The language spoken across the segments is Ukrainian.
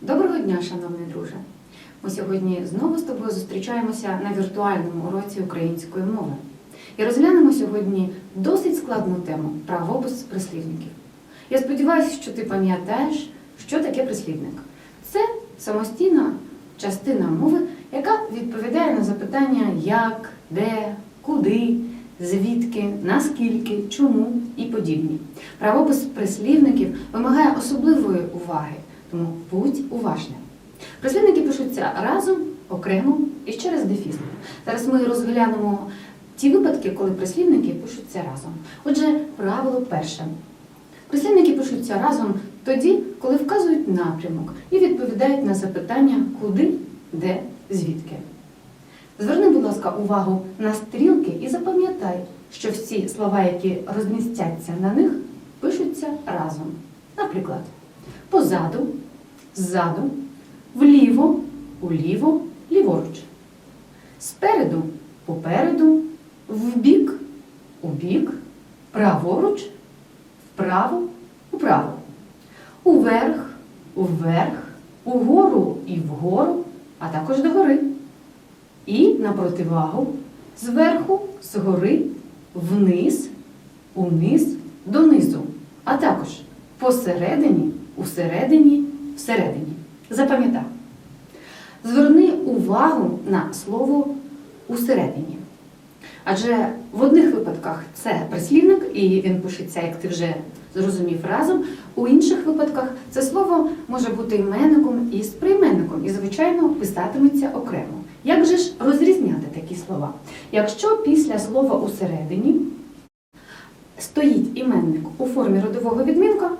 Доброго дня, шановний друже! Ми сьогодні знову з тобою зустрічаємося на віртуальному уроці української мови і розглянемо сьогодні досить складну тему правопис прислівників. Я сподіваюся, що ти пам'ятаєш, що таке прислівник. Це самостійна частина мови, яка відповідає на запитання як, де, куди, звідки, наскільки, чому і подібні. Правопис прислівників вимагає особливої уваги, тому будь уважним. Прислівники пишуться разом, окремо і через дефіс. Зараз ми розглянемо ті випадки, коли прислівники пишуться разом. Отже, правило перше. Прислівники пишуться разом тоді, коли вказують напрямок і відповідають на запитання куди, де, звідки. Зверни, будь ласка, увагу на стрілки і запам'ятай, що всі слова, які розмістяться на них, пишуться разом. Наприклад, позаду, ззаду, вліво, уліво, ліворуч. Спереду, попереду, вбік, убік, праворуч, вправо, управо. Уверх, уверх, угору і вгору, а також догори. І на противагу зверху, згори, вниз, униз, донизу, а також посередині, усередині, всередині. Запам'ятай. Зверни увагу на слово усередині. Адже в одних випадках це прислівник, і він пишеться, як ти вже зрозумів разом. У інших випадках це слово може бути іменником і сприйменником, і, звичайно, писатиметься окремо. Як же ж розрізняти такі слова? Якщо після слова усередині стоїть іменник у формі родового відмінка,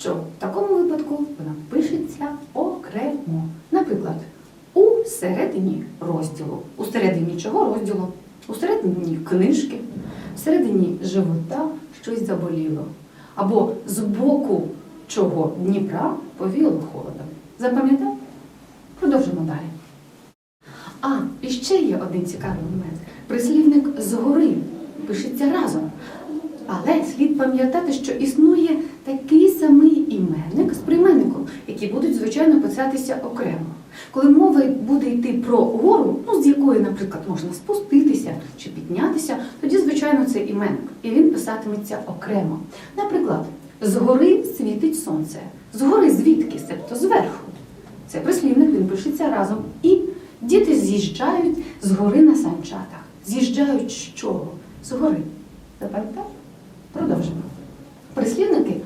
що в такому випадку вона пишеться окремо. Наприклад, у середині розділу. У середині чого розділу? У середині книжки, всередині живота щось заболіло. Або з боку чого Дніпра повіяло холодом. Запам'ятав? Продовжимо далі. А, і ще є один цікавий момент. Прислівник згори пишеться разом. Але слід пам'ятати, що існує такий самий іменник з прийменником, які будуть, звичайно, писатися окремо. Коли мова буде йти про гору, ну з якої, наприклад, можна спуститися чи піднятися, тоді, звичайно, це іменник, і він писатиметься окремо. Наприклад, згори світить сонце. Згори звідки, себто зверху. Це прислівник, він пишеться разом. І діти з'їжджають з гори на санчатах. З'їжджають з чого? З гори. Запам'ятав? Продовжимо. Прислівники,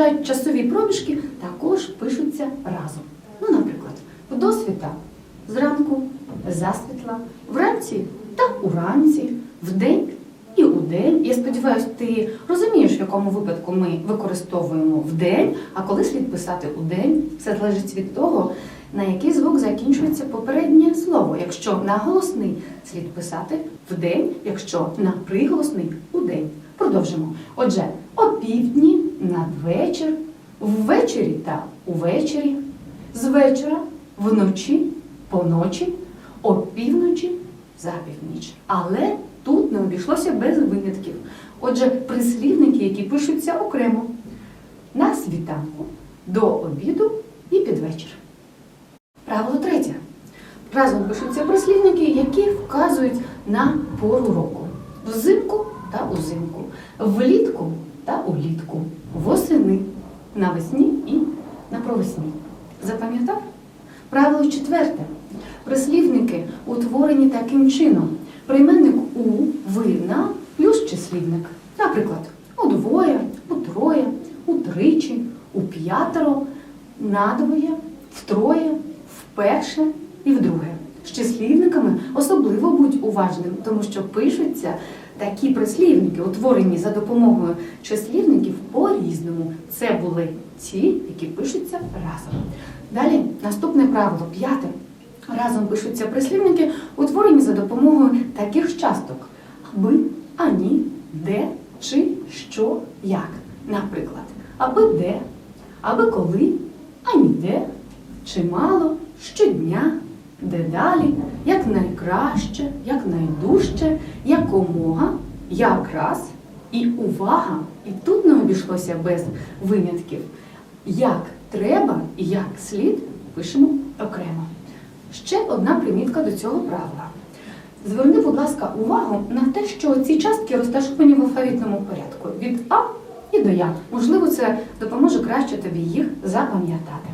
які часові проміжки, також пишуться разом. Ну, наприклад, в досвіта зранку, засвітла, вранці та уранці, вдень і удень. Я сподіваюся, ти розумієш, в якому випадку ми використовуємо вдень, а коли слід писати удень, все залежить від того, на який звук закінчується попереднє слово. Якщо на голосний слід писати вдень, якщо на приголосний удень. Продовжимо. Отже, опівдні, надвечір, ввечері та увечері, з вечора, вночі, поночі, опівночі, запівніч. Але тут не обійшлося без винятків. Отже, прислівники, які пишуться окремо на світанку, до обіду і під вечір. Правило третє. Разом пишуться прислівники, які вказують на пору року. Взимку та узимку, влітку та улітку, восени, навесні і на провесні. Запам'ятав? Правило четверте. Прислівники утворені таким чином. Прийменник у, ви, на плюс числівник. Наприклад, удвоє, утроє, утричі, уп'ятеро, надвоє, втроє, вперше і вдруге. З числівниками особливо будь уважним, тому що пишуться такі прислівники, утворені за допомогою числівників по-різному. Це були ті, які пишуться разом. Далі наступне правило п'яте. Разом пишуться прислівники, утворені за допомогою таких часток: аби, ані, де, чи, що, як. Наприклад, аби де, аби коли, ані де, чимало, щодня, дедалі, як найкраще, як найдужче, якомога, якраз і увага. І тут не обійшлося без винятків. Як треба і як слід пишемо окремо. Ще одна примітка до цього правила. Зверни, будь ласка, увагу на те, що ці частки розташовані в алфавітному порядку від А і до Я. Можливо, це допоможе краще тобі їх запам'ятати.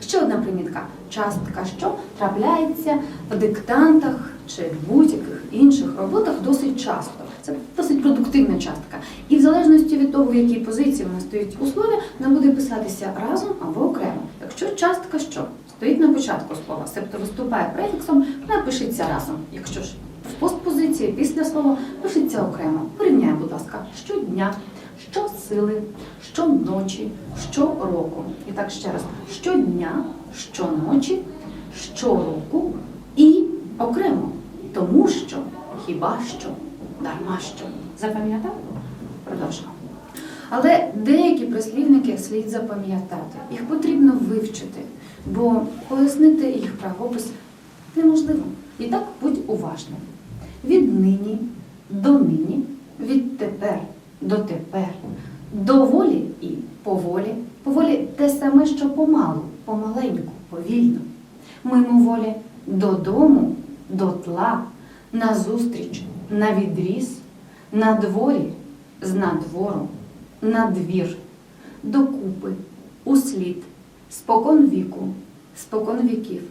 Ще одна примітка. Частка, що трапляється в диктантах чи в будь-яких інших роботах досить часто. Це досить продуктивна частка. І в залежності від того, в якій позиції вона стоїть у слові, вона буде писатися разом або окремо. Якщо частка що стоїть на початку слова, себто виступає префіксом, вона пишеться разом. Якщо ж в постпозиції після слова пишеться окремо. Порівняй, будь ласка, щодня, щосили, щоночі, щороку. І так ще раз, щодня, щоночі, щороку і окремо. Тому що, хіба що, дарма що. Запам'ятав? Продовжуємо. Але деякі прислівники слід запам'ятати. Їх потрібно вивчити, бо пояснити їх правопис неможливо. І так будь уважним. Віднині до нині, відтепер до тепер, доволі і поволі. Поволі те саме, що помалу, помаленьку, повільно. Мимоволі додому, дотла, назустріч, на відріз, на дворі, з надвору, на двір, докупи, услід, спокон віку, спокон віків,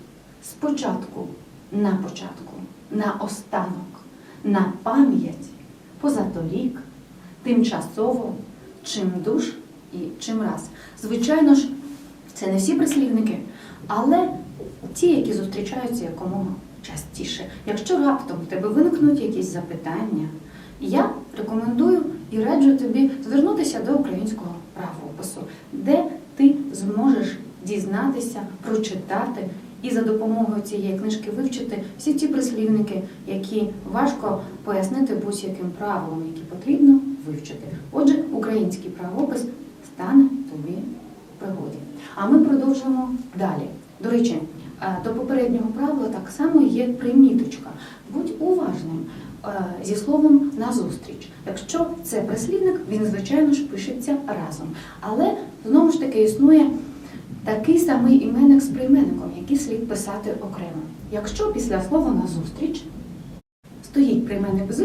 спочатку, на початку, на останок, на пам'ять, позаторік, тимчасово, чим душ і чим раз. Звичайно ж, це не всі прислівники, але ті, які зустрічаються якомога частіше. Якщо раптом в тебе виникнуть якісь запитання, я рекомендую і раджу тобі звернутися до українського правопису, де ти зможеш дізнатися, прочитати і за допомогою цієї книжки вивчити всі ті прислівники, які важко пояснити будь-яким правилом, які потрібно вивчити. Отже, український правопис стане тобі в пригоді. А ми продовжуємо далі. До речі, е, до попереднього правила так само є приміточка. Будь уважним е, зі словом назустріч. Якщо це прислівник, він, звичайно ж, пишеться разом. Але знову ж таки існує такий самий іменник з прийменником, який слід писати окремо. Якщо після слова назустріч стоїть прийменник з,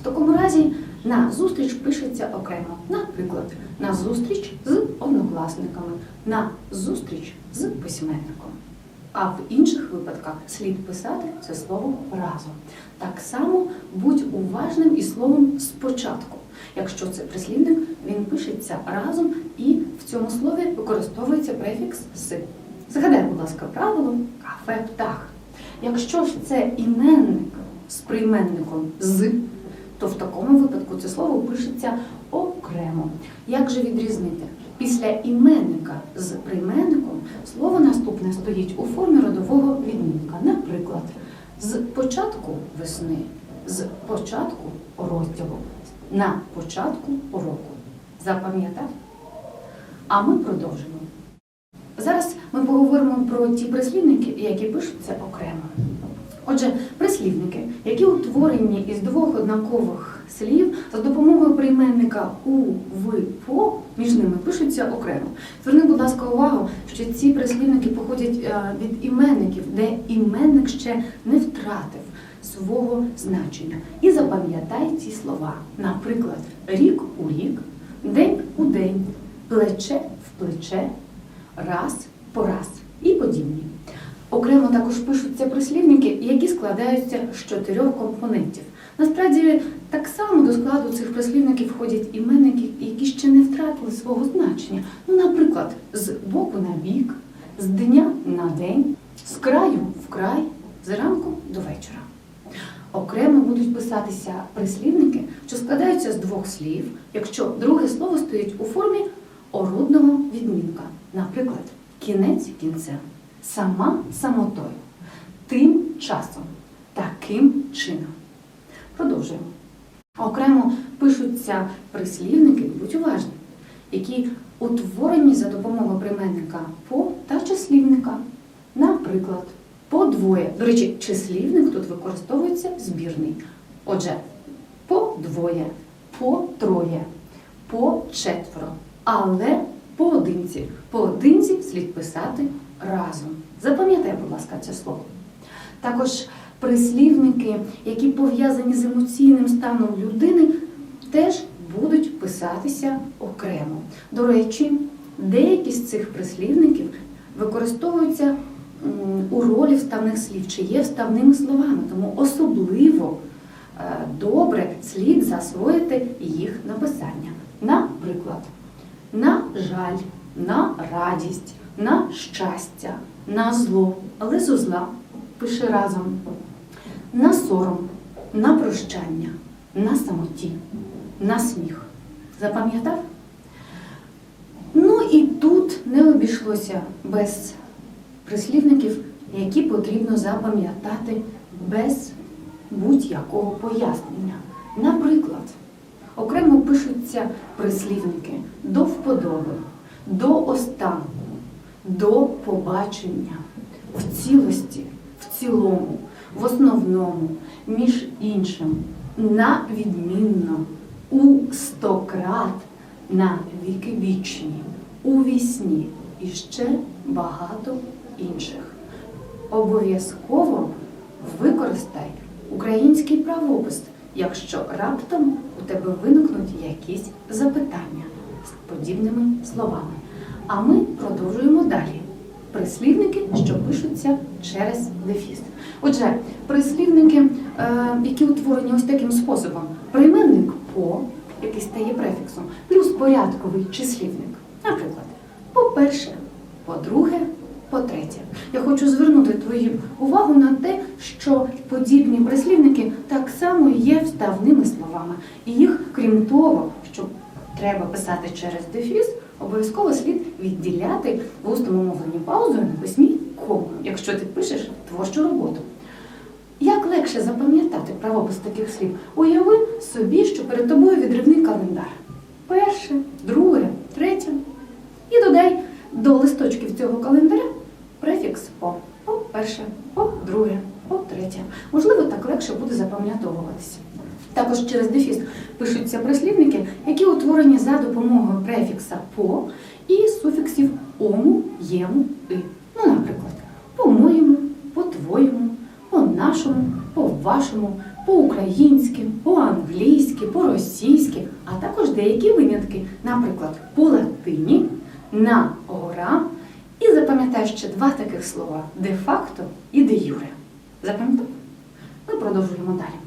в такому разі на зустріч пишеться окремо. Наприклад, на зустріч з однокласниками, на зустріч з письменником. А в інших випадках слід писати це слово разом. Так само будь уважним і словом спочатку. Якщо це прислівник, він пишеться разом і в цьому слові використовується префікс з. Згадай, будь ласка, правило кафе птах. Якщо ж це іменник з прийменником з, то в такому випадку це слово пишеться окремо. Як же відрізнити? Після іменника з прийменником слово наступне стоїть у формі родового відмінка. Наприклад, з початку весни, з початку розділу, на початку року. Запам'ятав? А ми продовжимо. Зараз ми поговоримо про ті прислівники, які пишуться окремо. Отже, прислівники, які утворені із двох однакових слів за допомогою прийменника у, в, по, між ними пишуться окремо. Зверни, будь ласка, увагу, що ці прислівники походять е, від іменників, де іменник ще не втратив свого значення. І запам'ятай ці слова. Наприклад, рік у рік, день у день, плече в плече, раз по раз і подібні. Окремо також пишуться прислівники, які складаються з чотирьох компонентів. Насправді, так само до складу цих прислівників входять іменники, які ще не втратили свого значення. Ну, наприклад, з боку на бік, з дня на день, з краю в край, зранку до вечора. Окремо будуть писатися прислівники, що складаються з двох слів, якщо друге слово стоїть у формі орудного відмінка. Наприклад, кінець кінцем, сама самотою, тим часом, таким чином. Продовжуємо. Окремо пишуться прислівники, будь уважні, які утворені за допомогою прийменника по та числівника. Наприклад, по двоє. До речі, числівник тут використовується збірний. Отже, по двоє, по троє, по четверо. Але поодинці. Поодинці слід писати разом. Запам'ятай, будь ласка, це слово. Також прислівники, які пов'язані з емоційним станом людини, теж будуть писатися окремо. До речі, деякі з цих прислівників використовуються у ролі вставних слів чи є вставними словами, тому особливо е, добре слід засвоїти їх написання. Наприклад, на жаль, на радість, на щастя, на зло, але зо зла пиши разом, на сором, на прощання, на самоті, на сміх. Запам'ятав? Ну і тут не обійшлося без прислівників, які потрібно запам'ятати без будь-якого пояснення. Наприклад, окремо пишуться прислівники до вподоби, до останку, до побачення, в цілості, в цілому, в основному, між іншим, на відмінно, у стократ, на віки вічні, у вісні і ще багато інших. Обов'язково використай український правопис, якщо раптом у тебе виникнуть якісь запитання з подібними словами. А ми продовжуємо далі. Прислівники, що пишуться через дефіс. Отже, прислівники, е, які утворені ось таким способом: прийменник по, який стає префіксом, плюс порядковий числівник. Наприклад, по-перше, по-друге, по-третє. Я хочу звернути твою увагу на те, що подібні прислівники так само є вставними словами. І їх, крім того, що треба писати через дефіс, обов'язково слід відділяти в усному мовленні паузою на письмі кому, якщо ти пишеш творчу роботу. Як легше запам'ятати правопис таких слів? Уяви собі, що перед тобою відривний календар. Перше, друге, третє. І додай до листочків цього календаря префікс по. По перше, по друге, по третє. Можливо, так легше буде запам'ятовуватися. Також через дефіс пишуться прислівники, які утворені за допомогою префікса по і суфіксів ому, єму, и. Ну, наприклад, по-моєму, по-твоєму, по-нашому, по-вашому, по-українськи, по-англійськи, по-російськи, а також деякі винятки, наприклад, по латині, на гора. І запам'ятай ще два таких слова де-факто і де-юре. Запам'ятав? Ми продовжуємо далі.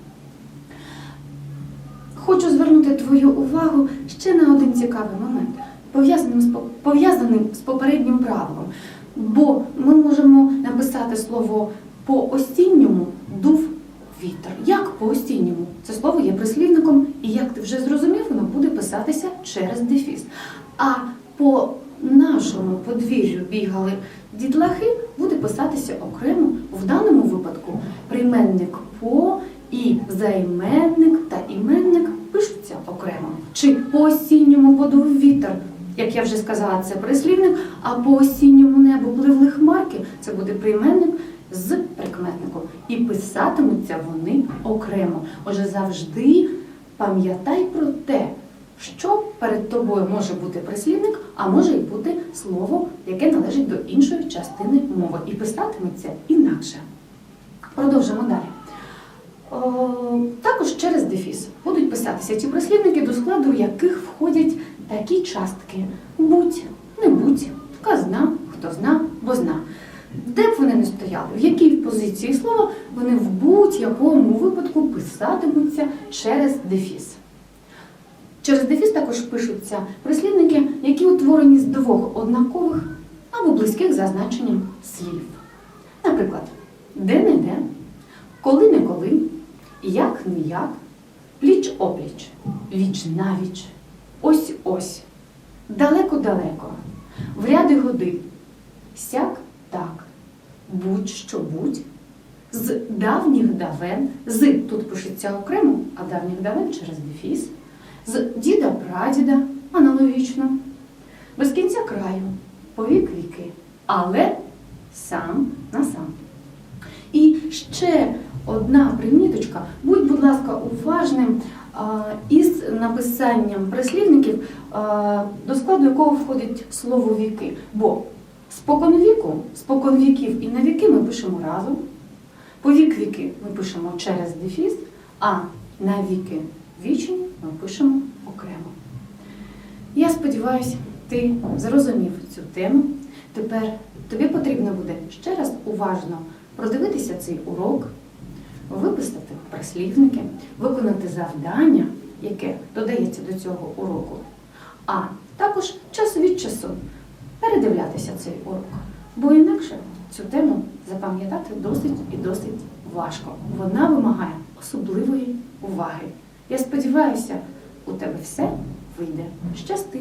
Хочу звернути твою увагу ще на один цікавий момент, пов'язаний з, по- з попереднім правилом. Бо ми можемо написати слово по осінньому дув вітер. Як по осінньому? Це слово є прислівником, і як ти вже зрозумів, воно буде писатися через дефіс. А по нашому подвір'ю бігали дітлахи, буде писатися окремо. В даному випадку прийменник по і займенник та іменник. Чи по осінньому подув вітер, як я вже сказала, це прислівник, а по осінньому небу пливли хмарки, це буде прийменник з прикметником. І писатимуться вони окремо. Отже, завжди пам'ятай про те, що перед тобою може бути прислівник, а може й бути слово, яке належить до іншої частини мови. І писатиметься інакше. Продовжимо далі. О, також через дефіс будуть писатися ті прислівники, до складу яких входять такі частки: будь, не будь, казна, хто зна, бо зна. Де б вони не стояли, в якій позиції слова, вони в будь-якому випадку писатимуться через дефіс. Через дефіс також пишуться прислівники, які утворені з двох однакових або близьких за значенням слів. Наприклад, де-не-де, коли-неколи, як-не-як, пліч-опліч, віч-навіч, ось-ось, далеко-далеко, в ряди годи, сяк так, будь-що будь, з давніх давен, з тут пишеться окремо, а давніх давен через дефіс, з діда прадіда аналогічно, без кінця краю, повік віки, але сам на сам. І ще одна приміточка. Будь, будь ласка, уважним із написанням прислівників, до складу якого входить слово віки. Бо споконвіку, споконвіків і на віки ми пишемо разом, по вік віки ми пишемо через дефіс, а на віки вічні ми пишемо окремо. Я сподіваюся, ти зрозумів цю тему. Тепер тобі потрібно буде ще раз уважно продивитися цей урок, виписати прислівники, виконати завдання, яке додається до цього уроку, а також час від часу передивлятися цей урок. Бо інакше цю тему запам'ятати досить і досить важко. Вона вимагає особливої уваги. Я сподіваюся, у тебе все вийде. Щасти!